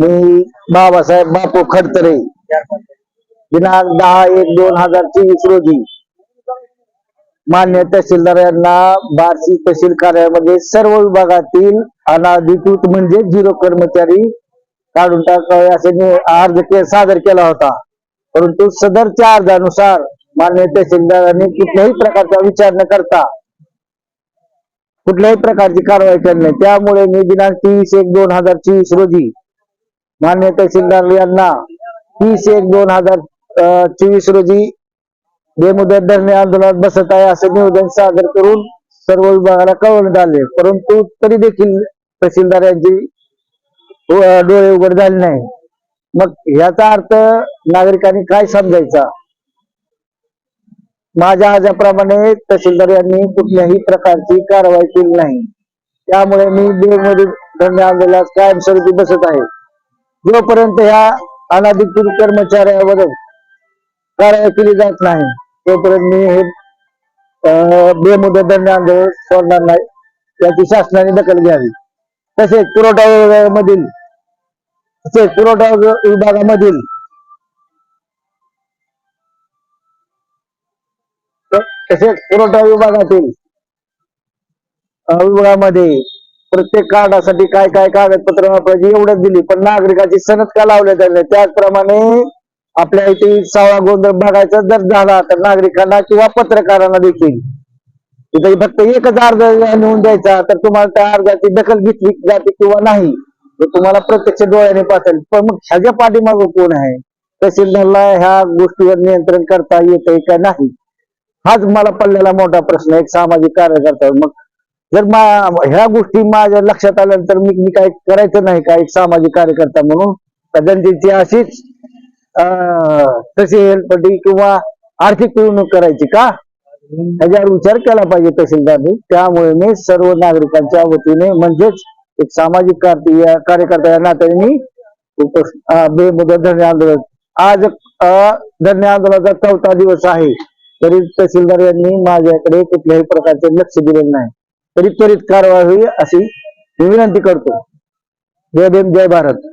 मी बाबासाहेब बापू खडतरे. दिनांक दहा एक दोन हजार चोवीस रोजी मान्य तहसीलदार यांना बार्शी तहसील कार्यालयामध्ये सर्व विभागातील अनाधिकृत म्हणजे झिरो कर्मचारी काढून टाकावे असे अर्ज के- सादर केला होता. परंतु सदरच्या अर्जानुसार मान्य तहसीलदारांनी कुठल्याही प्रकारचा विचार न करता कुठल्याही प्रकारची कारवाई करणे. त्यामुळे मी दिनांक तेवीस एक दोन हजार चोवीस रोजी मान्य तहसीलदार यांना तीस एक दोन हजार चोवीस रोजी बेमुदत धरणे आंदोलनात बसत आहे असे निवेदन सादर करून सर्व विभागाला कळवण्यात आले. परंतु तरी देखील तहसीलदार यांची डोळे उघड झाले नाही. मग याचा अर्थ नागरिकांनी काय समजायचा? माझ्या आजाप्रमाणे तहसीलदार यांनी कुठल्याही प्रकारची कारवाई केली नाही. त्यामुळे मी बेमुदत धरणे आंदोलनात कायमस्वरूपी बसत आहे. जोपर्यंत ह्या अनाधिकृत कर्मचाऱ्यावर कारवाई केली जात नाही तोपर्यंत मी हे बेमुदत धरणे आंदोलन सोडणार नाही. याची शासनाने दखल घ्यावी. तसेच पुरवठा विभागामधील तसेच पुरवठा विभागामधील तसेच पुरवठा विभागातील विभागामध्ये प्रत्येक कार्डासाठी काय काय कागदपत्र वापरायची एवढंच दिली. पण नागरिकाची सनद का लावल्या त्यांनी त्याचप्रमाणे आपल्या इथे सावळा गोंधळ बघायचा जर झाला तर नागरिकांना किंवा पत्रकारांना देखील. तिथे फक्त एकच अर्ज लिहून द्यायचा तर तुम्हाला त्या अर्जाची दखल घेतली जाते किंवा नाही तुम्हाला प्रत्यक्ष डोळ्याने पाहता पण मग ह्याच्या पाठीमाग कोण आहे? तहसीलदारला ह्या गोष्टीवर नियंत्रण करता येतंय का नाही? हाच मला पडलेला मोठा प्रश्न एक सामाजिक कार्यकर्ता मग जर मा- ह्या गोष्टी माझ्या लक्षात आल्यानंतर मी मी काय करायचं नाही का एक सामाजिक कार्यकर्ता म्हणून. का जनतेची अशीच अं, तशी हेलपटी किंवा आर्थिक पिळवणूक करायची का? ह्याच्यावर विचार केला पाहिजे तहसीलदारनी. त्यामुळे मी सर्व नागरिकांच्या वतीने म्हणजेच एक सामाजिक कार्य कार्यकर्ता या नात्याने बेमुदत धरणे आंदोलन. आज धन्य धरणे आंदोलनाचा चौथा दिवस आहे. तरी तहसीलदार यांनी माझ्याकडे कुठल्याही प्रकारचे लक्ष दिलेलं नाही. तरी त्वरित कारवाई होईल अशी मी विनंती करतो. जय भीम जय भारत.